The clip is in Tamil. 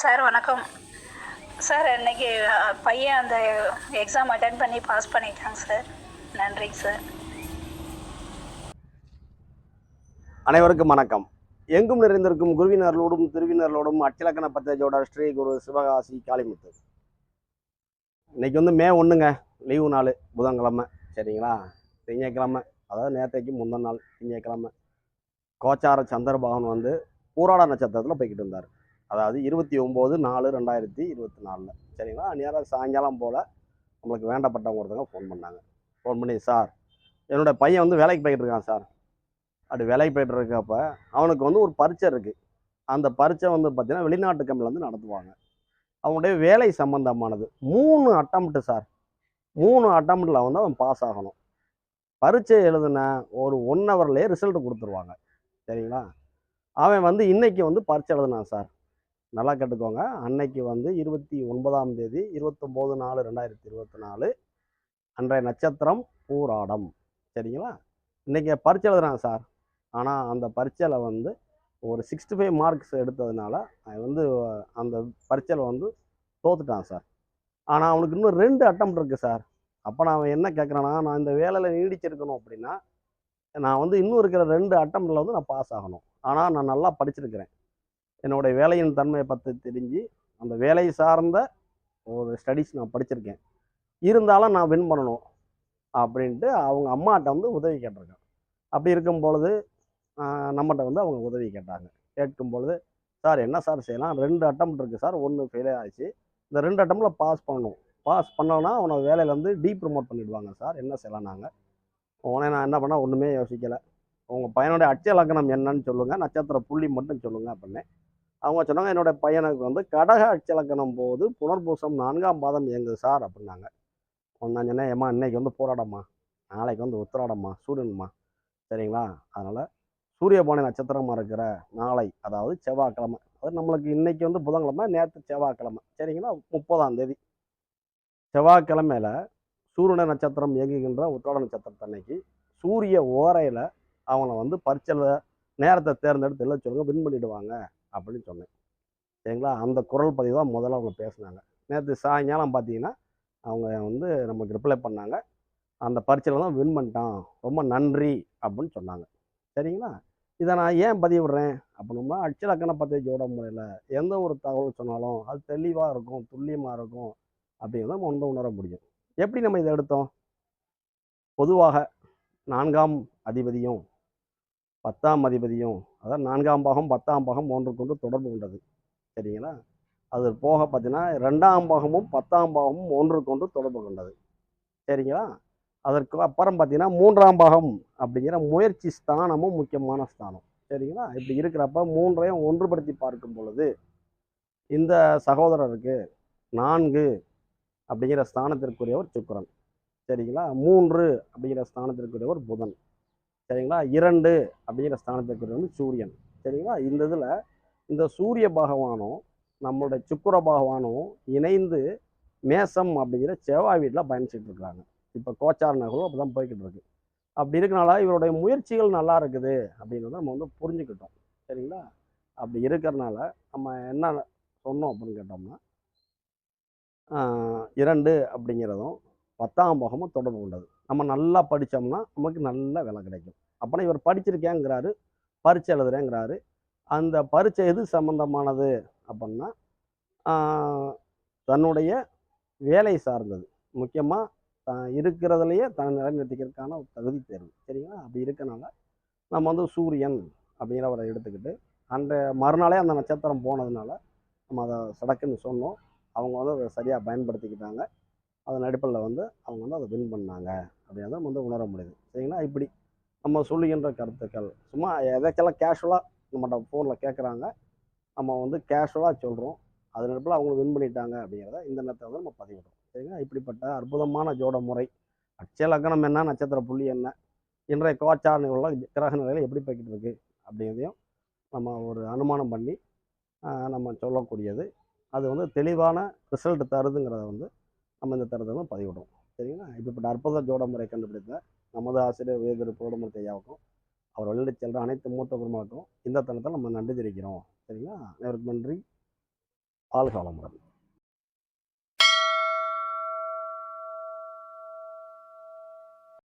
சார் வணக்கம். சார் இன்னைக்கு பையன் அந்த எக்ஸாம் அட்டன் பண்ணி பாஸ் பண்ணிட்டாங்க சார். நன்றிங்க சார். அனைவருக்கும் வணக்கம். எங்கும் நிறைந்திருக்கும் குருவினர்களோடும் திருவினர்களோடும் அச்சிலக்கண பத்தேஜோட ஸ்ரீ குரு சிவகாசி காளிமுத்து. இன்னைக்கு வந்து மே ஒன்றுங்க லீவு நாள் புதன்கிழமை. சரிங்களா? திங்கக்கிழமை. அதாவது நேற்றைக்கு முந்தின நாள் திங்கக்கிழமை. கோச்சார சந்திரபவன் வந்து பூராட நட்சத்திரத்தில் போய்கிட்டு இருந்தார். அதாவது இருபத்தி ஒம்பது நாலு ரெண்டாயிரத்தி இருபத்தி நாலில் சரிங்களா? நேராக சாயங்காலம் போல் நம்மளுக்கு வேண்டப்பட்டவங்க ஒருத்தவங்க ஃபோன் பண்ணாங்க. ஃபோன் பண்ணி சார் என்னோடய பையன் வந்து வேலைக்கு போய்கிட்டு இருக்கான் சார். அப்படி வேலைக்கு போயிட்டு இருக்கப்ப அவனுக்கு வந்து ஒரு பரீட்சை இருக்குது அந்த பரீட்சை வந்து பார்த்திங்கன்னா வெளிநாட்டு கம்பெனியில் வந்து நடத்துவாங்க. அவனுடைய வேலை சம்பந்தமானது. மூணு அட்டம்ப்ட்டு சார். மூணு அட்டம்ப்டில் வந்து அவன் பாஸ் ஆகணும். பரீட்சை எழுதுன ஒரு ஒன் ஹவர்லேயே ரிசல்ட் கொடுத்துருவாங்க. சரிங்களா? அவன் வந்து இன்றைக்கி வந்து பரீட்சை எழுதுனான் சார். நல்லா கேட்டுக்கோங்க. அன்னைக்கு வந்து இருபத்தி ஒன்பதாம் தேதி இருபத்தொம்போது நாலு ரெண்டாயிரத்தி இருபத்தி நாலு அன்றைய நட்சத்திரம் பூராடம். சரிங்களா? இன்னைக்கு பரீட்சை எழுதுனான் சார் ஆனால் அந்த பரீட்சையில் வந்து ஒரு சிக்ஸ்டி ஃபைவ் மார்க்ஸ் எடுத்ததுனால அவன் வந்து அந்த பரீட்சையில் வந்து தோத்துட்டான் சார் ஆனால் அவனுக்கு இன்னும் ரெண்டு அட்டம் இருக்குது சார் அப்போ நான் அவன் என்ன கேட்குறான்னா நான் இந்த வேலையில் நீடிச்சிருக்கணும் அப்படின்னா நான் வந்து இன்னும் இருக்கிற ரெண்டு அட்டம்ப்டில் வந்து நான் பாஸ் ஆகணும். ஆனால் நான் நல்லா படிச்சிருக்கிறேன். என்னுடைய வேலையின் தன்மையை பற்றி தெரிஞ்சு அந்த வேலை சார்ந்த ஒரு ஸ்டடீஸ் நான் படிச்சிருக்கேன். இருந்தாலும் நான் வின் பண்ணணும் அப்படின்ட்டு அவங்க அம்மாட்ட வந்து உதவி கேட்டிருக்கேன் அப்படி இருக்கும் பொழுது நம்மகிட்ட வந்து அவங்க உதவி கேட்டாங்க. கேட்கும் பொழுது சார் என்ன சார் செய்யலாம்? ரெண்டு அட்டம் இருக்குது சார். ஒன்று ஃபெயிலே ஆச்சு இந்த ரெண்டு அட்டம்ல பாஸ் பண்ணணும். பாஸ் பண்ணோன்னா அவனை வேலையிலேருந்து வந்து டீ ப்ரமோட் பண்ணிவிடுவாங்க சார். என்ன செய்யலாம் நாங்கள் உடனே நான் என்ன பண்ணேன்? ஒன்றுமே யோசிக்கலை. உங்கள் பையனுடைய அச்ச லக்கணம் என்னன்னு சொல்லுங்கள் நட்சத்திர புள்ளி மட்டும் சொல்லுங்கள் அப்படின்னு அவங்க சொன்னாங்க என்னோடய பையனுக்கு வந்து கடக அச்சலக்கணம் போது புனர்பூசம் நான்காம் பாதம் இயங்குது சார் அப்படின்னாங்க. ஒன்றா சொன்னேன் ஏம்மா இன்னைக்கு வந்து போராடம்மா. நாளைக்கு வந்து உத்திராடம்மா சூரியன்மா. சரிங்களா? அதனால் சூரியபானை நட்சத்திரமாக இருக்கிற நாளை அதாவது செவ்வாய்க்கிழமை அது நம்மளுக்கு இன்றைக்கி வந்து புதன்கிழமை நேற்று செவ்வாய்க்கிழமை. சரிங்களா? முப்பதாம் தேதி. செவ்வாய்க்கிழமையில சூரியன நட்சத்திரம் இயங்குகின்ற உத்திராட நட்சத்திரத்தன்னைக்கு சூரிய ஓரையில் அவங்கள வந்து பரிச்சல நேரத்தை தேர்ந்தெடுத்து எல்லாம் சொல்லுங்கள் வின் பண்ணிவிடுவாங்க அப்படின்னு சொன்னேன். சரிங்களா? அந்த குரல் பதிவு தான் முதல்ல அவங்க பேசுனாங்க. நேற்று சாயங்காலம் பார்த்தீங்கன்னா அவங்க வந்து நமக்கு ரிப்ளை பண்ணாங்க. அந்த பரீட்சையில் தான் வின் பண்ணிட்டான். ரொம்ப நன்றி அப்படின்னு சொன்னாங்க. சரிங்களா? இதை நான் ஏன் பதிவிடுறேன்? அப்படின்னா அச்சலக்கண பத்தேஜோட முறையில் எந்த ஒரு தகவல் சொன்னாலும் அது தெளிவாக இருக்கும் துல்லியமாக இருக்கும் அப்படிங்கிறத நம்ம உணர உணர முடியும். எப்படி நம்ம இதை எடுத்தோம்? பொதுவாக நான்காம் அதிபதியும் பத்தாம் அதிபதியும் அதாவது நான்காம் பாகம் பத்தாம் பாகம் ஒன்றுக்கொன்று தொடர்பு கொண்டது. சரிங்களா? அது போக பார்த்தீங்கன்னா ரெண்டாம் பாகமும் பத்தாம் பாகமும் ஒன்றுக்கொன்று தொடர்பு கொண்டது. சரிங்களா? அதற்கு அப்புறம் பார்த்தீங்கன்னா மூன்றாம் பாகம் அப்படிங்கிற முயற்சி ஸ்தானமும் முக்கியமான ஸ்தானம். சரிங்களா? இப்படி இருக்கிறப்ப மூன்றையும் ஒன்றுபடுத்தி பார்க்கும் பொழுது இந்த சகோதரருக்கு நான்கு அப்படிங்கிற ஸ்தானத்திற்குரியவர் சுக்கரன். சரிங்களா? மூன்று அப்படிங்கிற ஸ்தானத்திற்குரியவர் புதன். சரிங்களா? இரண்டு அப்படிங்கிற ஸ்தானத்துக்கு வந்து சூரியன். சரிங்களா? இந்த இதில் இந்த சூரிய பகவானும் நம்மளுடைய சுக்கர பகவானும் இணைந்து மேசம் அப்படிங்கிற செவ்வாய் வீட்டில் பயணிச்சுட்டு இருக்கிறாங்க இப்போ கோச்சார நகரும் அப்படி தான் போய்கிட்டு இருக்கு. அப்படி இருக்கனால இவருடைய முயற்சிகள் நல்லா இருக்குது அப்படின்றத நம்ம வந்து புரிஞ்சுக்கிட்டோம். சரிங்களா? அப்படி இருக்கிறனால நம்ம என்ன சொன்னோம் அப்படின்னு கேட்டோம்னா இரண்டு அப்படிங்கிறதும் பத்தாம் பாகமும் தொடர்பு கொண்டது. நம்ம நல்லா படித்தோம்னா நமக்கு நல்ல விலை கிடைக்கும். அப்போனா இவர் படிச்சிருக்கேங்கிறாரு பரீட்சை எழுதுறேங்கிறாரு. அந்த பரீட்சை எது சம்மந்தமானது அப்படின்னா தன்னுடைய வேலை சார்ந்தது. முக்கியமாக தான் இருக்கிறதுலையே தன் நிலைநிறுத்திக்கிறதுக்கான ஒரு தகுதி தேர்வு. சரிங்களா? அப்படி இருக்கனால நம்ம வந்து சூரியன் அப்படிங்கிறவரை எடுத்துக்கிட்டு அந்த மறுநாளே அந்த நட்சத்திரம் போனதுனால நம்ம அதை சடக்குன்னு சொன்னோம். அவங்க வந்து அதை சரியாக பயன்படுத்திக்கிட்டாங்க. அதன் அடிப்படையில் வந்து அவங்க வந்து அதை வின் பண்ணாங்க. அப்படின்றத நம்ம வந்து உணர முடியுது. சரிங்களா? இப்படி நம்ம சொல்லுகின்ற கருத்துக்கள். சும்மா எதாச்செல்லாம் கேஷுவலாக நம்மகிட்ட ஃபோனில் கேட்குறாங்க நம்ம வந்து கேஷுவலாக சொல்கிறோம் அதன் நடுப்பில் அவங்க வின் பண்ணிட்டாங்க அப்படிங்கிறத இந்த நேரத்தை வந்து நம்ம பதிவிடுறோம். சரிங்களா? இப்படிப்பட்ட அற்புதமான ஜோட முறை. அட்சய லக்னம் என்ன நட்சத்திர புள்ளி என்ன இன்றைய கோச்சார நிகழ்வுல கிரக நிலையில் எப்படி போய்கிட்டு இருக்கு அப்படிங்கிறதையும் நம்ம ஒரு அனுமானம் பண்ணி நம்ம சொல்லக்கூடியது. அது வந்து தெளிவான ரிசல்ட் தருதுங்கிறத வந்து நம்ம இந்த தரத்தை வந்து பதிவிடுறோம். சரிங்களா? இப்படிப்பட்ட அற்புத ஜோட முறை கண்டுபிடித்த நமது ஆசிரியர் உயர்திரு போடமூர்த்தி ஐயாவுக்கும் அவர் வெளியிட செல்கிற அனைத்து மூத்த குருமாவுக்கும் இந்த தளத்தில் நம்ம நன்றி தெரிவிக்கிறோம். சரிங்களா? அனைவருக்கும் நன்றி. வாழ்க வளமுடன்